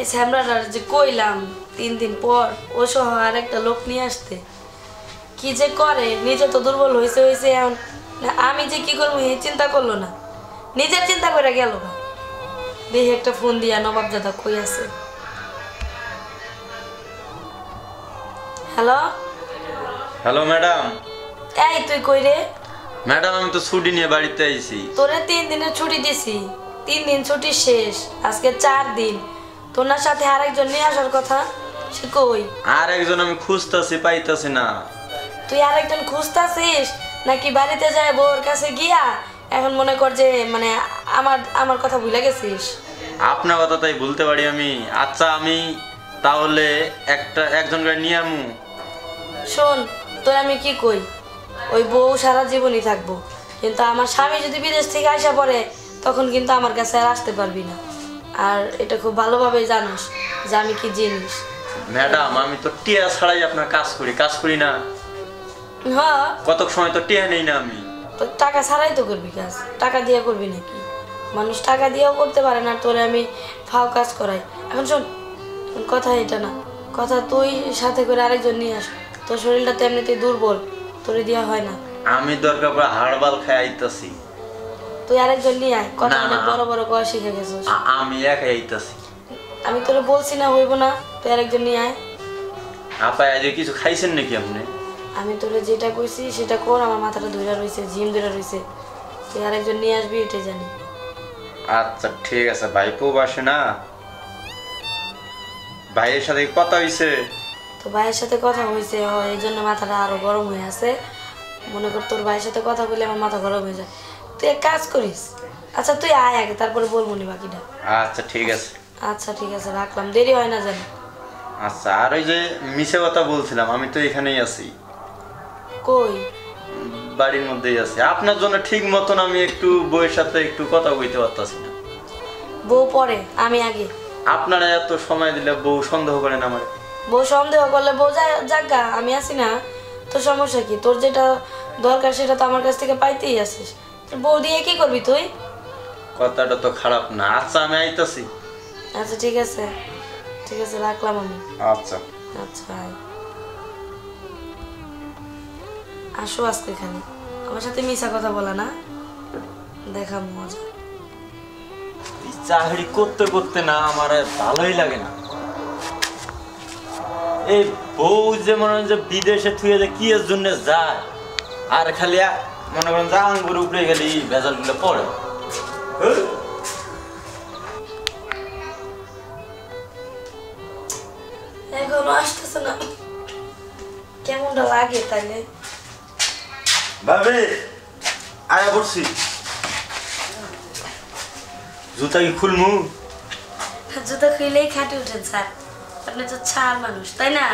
এই স্যামরাটার যে কইলাম তিন দিন পর ও সহ আর একটা লোক নিয়ে আসতে। কি যে করে নিজে তো দুর্বল হয়েছে হয়েছে এখন। না আমি যে কি করব এই চিন্তা করল না। নিজের চিন্তা করে গেল না। দেখি একটা ফোন দিয়া নবাব দাদা কই আছে। হ্যালো? Hello madam. এই তুই কই রে? ম্যাডাম আমি তো ছুটি নিয়ে বাড়িতে আইছি। তোরে তিন দিনের ছুটি দিছি। তিন দিন ছুটি শেষ আজকে চার দিন। না সাথে আরেকজন নিয়ে আসার কথা সে কই? আর একজন আমি খুঁজতাছি পাইতাছি না। তুই আরেকজন খুঁজতাছিস? নাকি বাড়িতে যায় বউর কাছে গিয়া এখন মনে কর যে মানে আমার আমার কথা ভুলে গেছিস? আপনার কথা তাই বলতে পারি আমি। আচ্ছা আমি তাহলে একটা একজন করে নিয়ে আমু। শোন তোর আমি কি কই? ওই বউ সারা জীবনই থাকব। কিন্তু আমার স্বামী যদি বিদেশ থেকে আসা পড়ে তখন কিন্তু আমার কাছে আর আসতে পারবি না। আর এটা খুব ভালোভাবে জানোস যে আমি কি জিনিস। ম্যাডাম আমি তো টিয়া ছাড়াই আপনার কাজ করি কাজ করি না। হ্যাঁ কত সময় তো টিয়া নেই না আমি। তো টাকা ছাড়াই তো করবি কাজ টাকা দিয়ে করবি নাকি? মানুষ টাকা দিয়েও করতে পারে না তোরে আমি ফাও কাজ করাই। এখন শোন কথা এটা না কথা তুই সাথে করে আরেকজন নিয়ে আস। তোর শরীরটা তো এমনিতেই দুর্বল তোরে দেওয়া হয় না। আমি দরকার পড়ে হাড়বাল খাই আইতাছি। তুই আরেকজন নিয়ে আয়। কথা। অনেক বড় বড় কয়া শিখে গেছিস। আমি একাই আইতাছি। আমি তোরে বলছি না হইব না। তুই আরেকজন নিয়ে আয়। আপা আজ কিছু খাইছেন নাকি আপনি? আমি তোরে যেটা কইছি সেটা কর। আমার মাথাটা ধরে রইছে জিম ধরে রইছে। তুই আরেকজন নিয়ে আসবি এটাই জানি। আচ্ছা ঠিক আছে। ভাইপো বাসে না? ভাইয়ের সাথে কথা হইছে? তো ভাইয়ের সাথে কথা হইছে এই জন্য মাথাটা আরও গরম হয়ে আছে। মনে কর তোর ভাইয়ের সাথে কথা বললে আমার মাথা গরম হয়ে যায়। তুই এক কাজ করিস। আচ্ছা তুই আয় আগে তারপরে বলব নি বাকিটা। আচ্ছা ঠিক আছে। আচ্ছা ঠিক আছে রাখলাম। দেরি হয় না জানি আচ্ছা আর ওই যে মিশে কথা বলছিলাম আমি তো এখানেই আছি। কই? বাড়ির মধ্যেই আছি। আপনার জন্য ঠিক মতন আমি একটু বইয়ের সাথে একটু কথা কইতে পারতাছি না। বউ পরে আমি আগে। আপনারা এত সময় দিলে বউ সন্দেহ করেন আমার বউ সন্দেহ করলে বউ যাগা আমি আছি না। তোর সমস্যা কি? তোর যেটা দরকার সেটা তো আমার কাছ থেকে পাইতেই আসিস। বউ দিয়ে কি করবি তুই? কথাটা তো খারাপ না। আচ্ছা আমি আইতাছি। আচ্ছা ঠিক আছে। ঠিক আছে রাখলাম আমি। আচ্ছা। আচ্ছা আয়। আসো আজকে এখানে। আমার সাথে মিশা কথা বলা না। দেখা মজা। চাকরি করতে করতে না আমার ভালোই লাগে না। এই বউ যে মনে হয় যে বিদেশে থুয়ে যে কি এর জন্য যায়। আর খালি মনে করেন যে আঙ্গুর উপরে গেলে ভেজালগুলো পড়ে। হ্যাঁ? এখনও আসতেছে না। কেমনটা লাগে তাইলে? ভাবে আয়া পড়ছি। জুতা কি খুলমু? জুতো খুইলেই খাটে উঠেন স্যার। আপনি তো ছাড় মানুষ তাই না?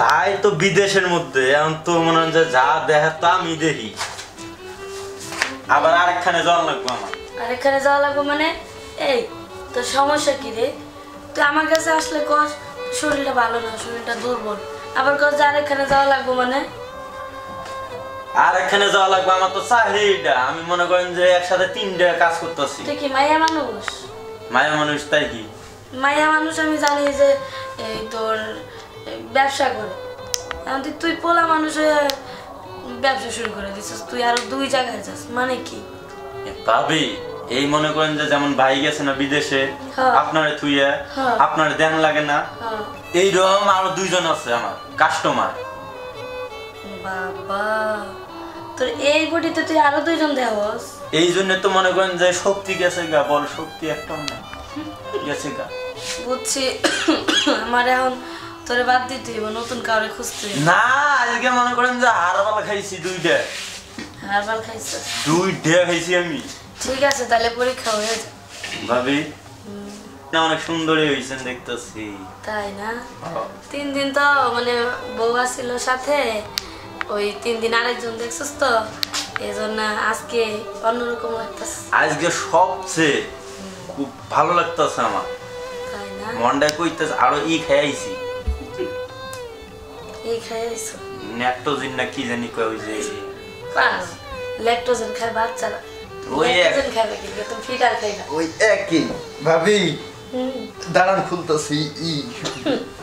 ভাই তো বিদেশের মধ্যে এখন তো মনে হয় যা দেখে তো আমি দেখি। আবার আরেকখানে যাওয়া লাগবো আমার। আর এখানে যাওয়া লাগবে মানে? এই তোর সমস্যা কি রে? তুই আমার কাছে আসলে কস শরীরটা ভালো না শরীরটা দুর্বল। আবার কস যে আরেকখানে যাওয়া লাগবে মানে? আর এখানে যাওয়া লাগবে আমার তো আমি মনে করেন যে একসাথে তিনটা কাজ করতেছি। তুই কি মাইয়া মানুষ? মায়ের মানুষ তাই কি? মাইয়া মানুষ আমি জানি যে ব্যবসা করে। এখন তুই- তুই পোলা মানুষ ব্যবসা শুরু করে দিছিস। তুই আরও দুই জায়গায় যাস। মানে কি? ভাবি এই মনে করেন যে যেমন ভাই গেছে না বিদেশে হ্যাঁ। আপনারে থুইয়া হ্যাঁ। আপনার দেন লাগে না। হ্যাঁ। এইরকম আরও দুইজন আছে আমার কাস্টমার বাবা তোর এই বডিতে তুই আরও দুইজন দেহস এই জন্য তো মনে করেন যে শক্তি গেছে গা বল শক্তি একটা না গেছে গা। বুঝছি। আমার এখন তোরে বাদ দিতে হইব নতুন কাউরে খুঁজতে না আজকে মনে করেন যে হারবাল খাইছি দুইটা। হারবাল খাইছিস? দুইটা খাইছি আমি। ঠিক আছে তাহলে পরীক্ষা হয়ে ভাবি না অনেক সুন্দরী হয়েছেন দেখতেছি। তাই না? তিন দিন তো মানে বউ ছিল সাথে ওই তিন দিন আরেকজন দেখছিস তো এই জন্য আজকে অন্যরকম লাগতেছে। আজকে সবচেয়ে খুব ভালো লাগতেছে আমার। তাই না? মনটা কইতেছে আরও ই খাইছি খাইছো নেট্টোজিন না কি জানি কয় ওই যে পাস ল্যাকটোজেন খায় বাচ্চারা। ওই একজন খাবে কিন্তু তুমি ফিটার খাই না। ওই একই ভাবি। দাঁড়ান খুলতেছি ই